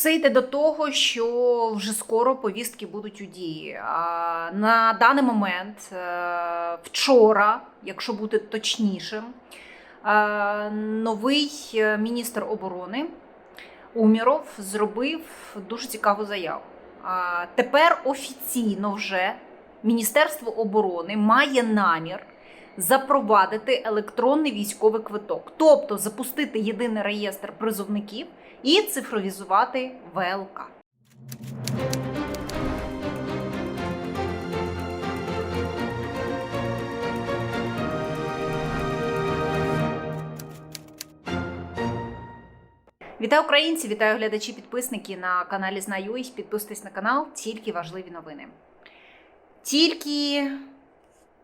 Все йде до того, що вже скоро повістки будуть у дії. На даний момент, е, вчора, якщо бути точнішим, е, новий е, міністр оборони Уміров зробив дуже цікаву заяву. Тепер офіційно вже Міністерство оборони має намір запровадити електронний військовий квиток, тобто запустити єдиний реєстр призовників і цифровізувати ВЛК. Вітаю українці! Вітаю глядачі, підписники на каналі Знаю. Підписуйтесь на канал, тільки важливі новини. Тільки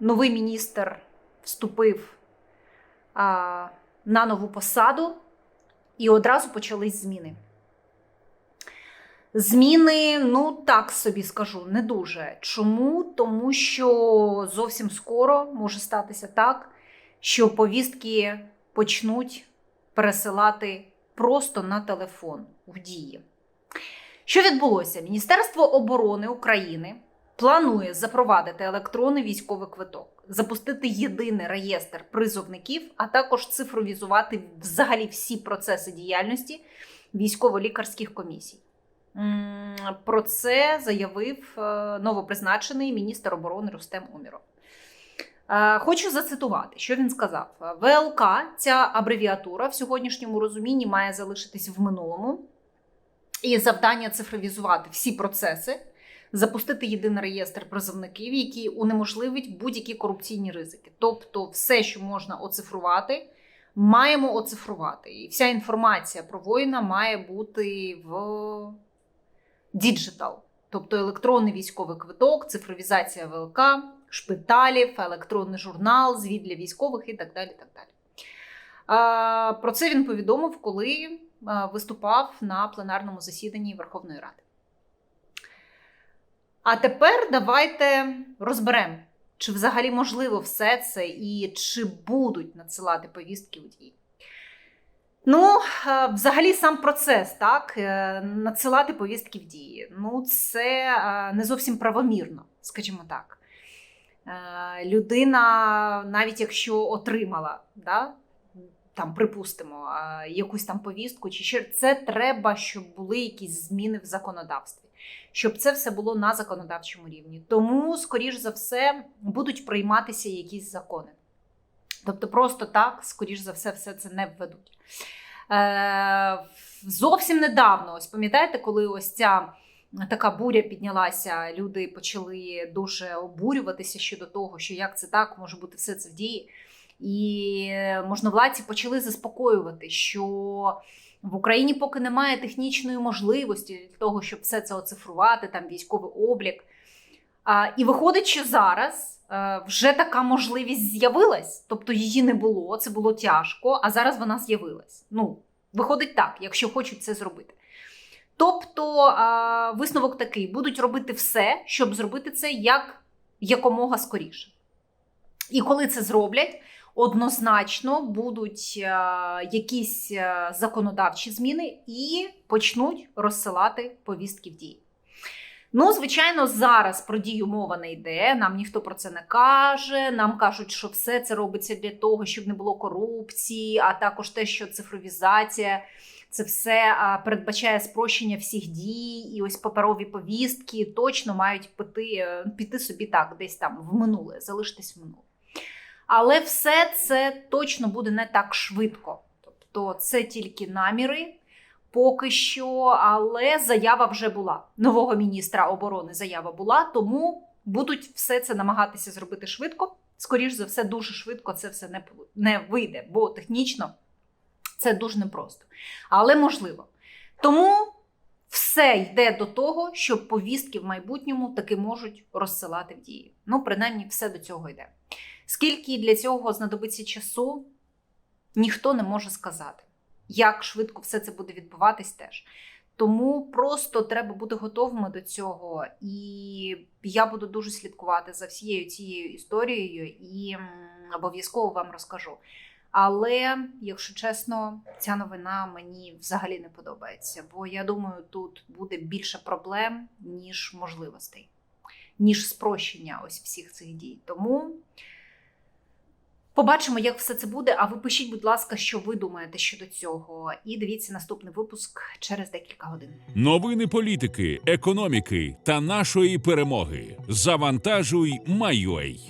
новий міністр вступив а, на нову посаду, і одразу почались зміни. Зміни, ну так собі скажу, не дуже. Чому? Тому що зовсім скоро може статися так, що повістки почнуть пересилати просто на телефон в дії. Що відбулося? Міністерство оборони України планує запровадити електронний військовий квиток, запустити єдиний реєстр призовників, а також цифровізувати взагалі всі процеси діяльності військово-лікарських комісій. Про це заявив е, новопризначений міністр оборони Рустем Уміров. Е, Хочу зацитувати, що він сказав: ВЛК, ця абревіатура в сьогоднішньому розумінні має залишитись в минулому, і завдання цифровізувати всі процеси, запустити єдиний реєстр призовників, який унеможливить будь-які корупційні ризики. Тобто, все, що можна оцифрувати, маємо оцифрувати. І вся інформація про воїна має бути в діджитал, тобто електронний військовий квиток, цифровізація ВЛК, шпиталів, електронний журнал, звіт для військових і так далі. Так далі. Про це він повідомив, коли виступав на пленарному засіданні Верховної Ради. А тепер давайте розберемо, чи взагалі можливо все це і чи будуть надсилати повістки у дії. Ну, е, взагалі, сам процес, так, е, надсилати повістки в дії. Ну, це е, не зовсім правомірно, скажімо так. Людина, навіть якщо отримала, да, там, припустимо, якусь там повістку, чи ще це треба, щоб були якісь зміни в законодавстві, щоб це все було на законодавчому рівні. Тому, скоріш за все, будуть прийматися якісь закони. Тобто, просто так, скоріш за все, все це не введуть. Е, Зовсім недавно, ось пам'ятаєте, коли ось ця така буря піднялася, люди почали дуже обурюватися щодо того, що як це так, може бути все це в дії. І можновладці почали заспокоювати, що в Україні поки немає технічної можливості для того, щоб все це оцифрувати, там військовий облік. А, І виходить, що зараз е, вже така можливість з'явилась, тобто її не було, це було тяжко, а зараз вона з'явилась. Ну, виходить так, якщо хочуть це зробити. Тобто а, висновок такий: будуть робити все, щоб зробити це як якомога скоріше. І коли це зроблять, однозначно будуть якісь законодавчі зміни і почнуть розсилати повістки в дії. Ну, звичайно, зараз про дію мова не йде. Нам ніхто про це не каже. Нам кажуть, що все це робиться для того, щоб не було корупції, а також те, що цифровізація це все передбачає спрощення всіх дій, і ось паперові повістки точно мають піти, е, піти собі так, десь там в минуле, залишитись в минуле. Але все це точно буде не так швидко. Тобто, це тільки наміри. Поки що, але заява вже була. Нового міністра оборони заява була, тому будуть все це намагатися зробити швидко. Скоріш за все, дуже швидко це все не, не вийде, бо технічно це дуже непросто. Але можливо. Тому все йде до того, що повістки в майбутньому таки можуть розсилати в дії. Ну, принаймні, все до цього йде. Скільки для цього знадобиться часу, ніхто не може сказати як швидко все це буде відбуватись теж. Тому просто треба бути готовими до цього. І я буду дуже слідкувати за всією цією історією і обов'язково вам розкажу. Але, якщо чесно, ця новина мені взагалі не подобається, бо я думаю, тут буде більше проблем, ніж можливостей, ніж спрощення ось всіх цих дій. Тому побачимо, як все це буде. А ви пишіть, будь ласка, що ви думаєте щодо цього. І дивіться наступний випуск через декілька годин. Новини політики, економіки та нашої перемоги. Завантажуй, майой.